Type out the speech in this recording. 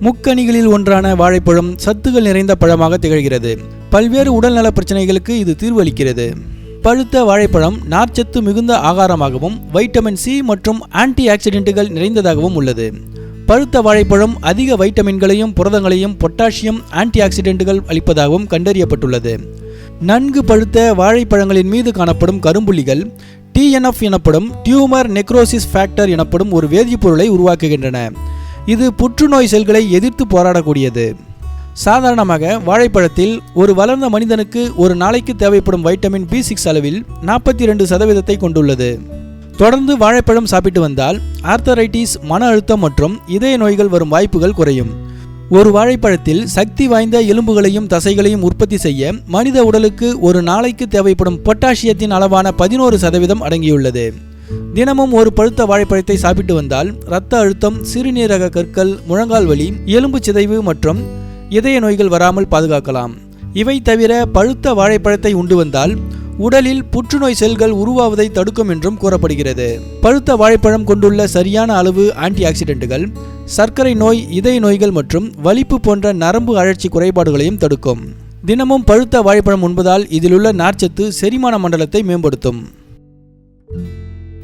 முக்கணிகளில் ஒன்றான வாழைப்பழம் சத்துகள் நிறைந்த பழமாக திகழ்கிறது. பல்வேறு உடல்நல பிரச்சனைகளுக்கு இது தீர்வளிக்கிறது. பழுத்த வாழைப்பழம் நார்ச்சத்து மிகுந்த ஆகாரமாகவும் வைட்டமின் சி மற்றும் ஆன்டி ஆக்சிடென்ட்டுகள் நிறைந்ததாகவும் உள்ளது. பழுத்த வாழைப்பழம் அதிக வைட்டமின்களையும் புரதங்களையும் பொட்டாசியம் ஆன்டி ஆக்சிடென்ட்டுகள் அளிப்பதாகவும் கண்டறியப்பட்டுள்ளது. நன்கு பழுத்த வாழைப்பழங்களின் மீது காணப்படும் கரும்புள்ளிகள் டிஎன்எஃப் எனப்படும் டியூமர் நெக்ரோசிஸ் ஃபேக்டர் எனப்படும் ஒரு வேதிப்பொருளை உருவாக்குகின்றன. இது புற்றுநோய் செல்களை எதிர்த்து போராடக்கூடியது. சாதாரணமாக வாழைப்பழத்தில் ஒரு வளர்ந்த மனிதனுக்கு ஒரு நாளைக்கு தேவைப்படும் வைட்டமின் பி சிக்ஸ் அளவில் நாற்பத்தி ரெண்டு சதவீதத்தை கொண்டுள்ளது. தொடர்ந்து வாழைப்பழம் சாப்பிட்டு வந்தால் ஆர்த்தரைட்டிஸ் மன அழுத்தம் மற்றும் இதய நோய்கள் வரும் வாய்ப்புகள் குறையும். ஒரு வாழைப்பழத்தில் சக்தி வாய்ந்த எலும்புகளையும் தசைகளையும் உற்பத்தி செய்ய மனித உடலுக்கு ஒரு நாளைக்கு தேவைப்படும் பொட்டாசியத்தின் அளவான பதினோரு சதவீதம் அடங்கியுள்ளது. தினமும் ஒரு பழுத்த வாழைப்பழத்தை சாப்பிட்டு வந்தால் இரத்த அழுத்தம் சிறுநீரக கற்கள் முழங்கால் வலி எலும்பு சிதைவு மற்றும் இதய நோய்கள் வராமல் பாதுகாக்கலாம். இவை தவிர பழுத்த வாழைப்பழத்தை உண்டு வந்தால் உடலில் புற்றுநோய் செல்கள் உருவாவதை தடுக்கும் என்றும் கூறப்படுகிறது. பழுத்த வாழைப்பழம் கொண்டுள்ள சரியான அளவு ஆன்டி ஆக்சிடென்ட்டுகள் சர்க்கரை நோய் இதய நோய்கள் மற்றும் வலிப்பு போன்ற நரம்பு அழற்சி குறைபாடுகளையும் தடுக்கும். தினமும் பழுத்த வாழைப்பழம் உண்பதால் இதிலுள்ள நார்ச்சத்து செரிமான மண்டலத்தை மேம்படுத்தும்.